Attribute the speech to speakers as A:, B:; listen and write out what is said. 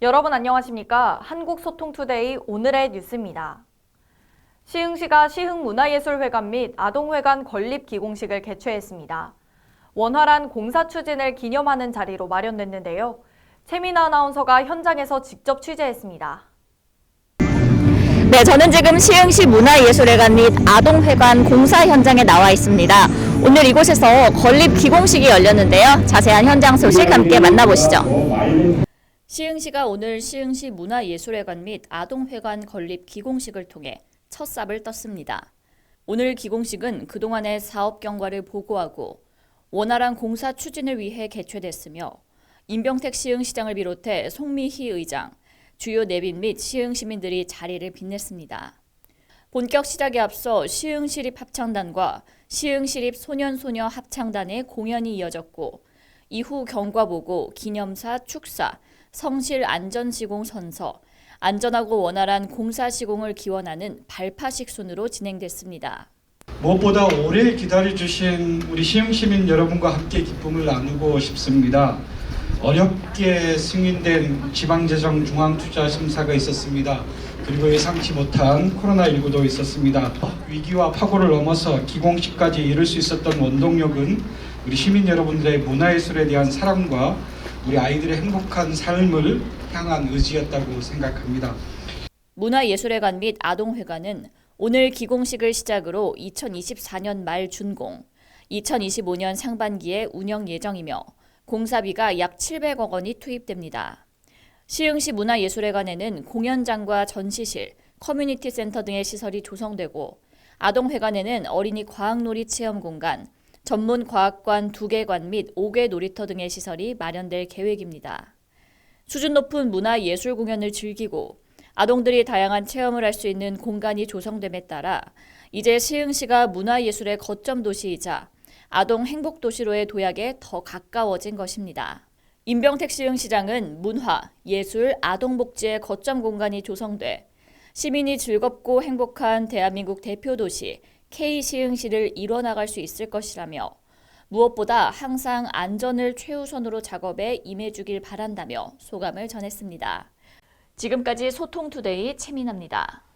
A: 여러분 안녕하십니까? 한국소통투데이 오늘의 뉴스입니다. 시흥시가 시흥문화예술회관 및 아동회관 건립 기공식을 개최했습니다. 원활한 공사 추진을 기념하는 자리로 마련됐는데요. 최민아 아나운서가 현장에서 직접 취재했습니다.
B: 네, 저는 지금 시흥시 문화예술회관 및 아동회관 공사 현장에 나와 있습니다. 오늘 이곳에서 건립 기공식이 열렸는데요. 자세한 현장 소식 함께 만나보시죠. 시흥시가 오늘 시흥시 문화예술회관 및 아동회관 건립 기공식을 통해 첫 삽을 떴습니다. 오늘 기공식은 그동안의 사업 경과를 보고하고 원활한 공사 추진을 위해 개최됐으며 임병택 시흥시장을 비롯해 송미희 의장, 주요 내빈 및 시흥 시민들이 자리를 빛냈습니다. 본격 시작에 앞서 시흥시립 합창단과 시흥시립 소년소녀 합창단의 공연이 이어졌고 이후 경과보고, 기념사, 축사, 성실 안전시공 선서, 안전하고 원활한 공사 시공을 기원하는 발파식 순으로 진행됐습니다.
C: 무엇보다 오래 기다려주신 우리 시흥 시민 여러분과 함께 기쁨을 나누고 싶습니다. 어렵게 승인된 지방재정 중앙투자심사가 있었습니다. 그리고 예상치 못한 코로나19도 있었습니다. 위기와 파고를 넘어서 기공식까지 이룰 수 있었던 원동력은 우리 시민 여러분들의 문화예술에 대한 사랑과 우리 아이들의 행복한 삶을 향한 의지였다고 생각합니다.
B: 문화예술회관 및 아동회관은 오늘 기공식을 시작으로 2024년 말 준공, 2025년 상반기에 운영 예정이며 공사비가 약 700억 원이 투입됩니다. 시흥시 문화예술회관에는 공연장과 전시실, 커뮤니티 센터 등의 시설이 조성되고 아동회관에는 어린이 과학놀이 체험 공간, 전문 과학관 2개 관 및 5개 놀이터 등의 시설이 마련될 계획입니다. 수준 높은 문화 예술 공연을 즐기고 아동들이 다양한 체험을 할 수 있는 공간이 조성됨에 따라 이제 시흥시가 문화예술의 거점 도시이자 아동 행복 도시로의 도약에 더 가까워진 것입니다. 임병택 시흥시장은 문화, 예술, 아동복지의 거점 공간이 조성돼 시민이 즐겁고 행복한 대한민국 대표 도시 K시흥시를 이뤄나갈 수 있을 것이라며 무엇보다 항상 안전을 최우선으로 작업에 임해주길 바란다며 소감을 전했습니다. 지금까지 소통투데이 최민아입니다.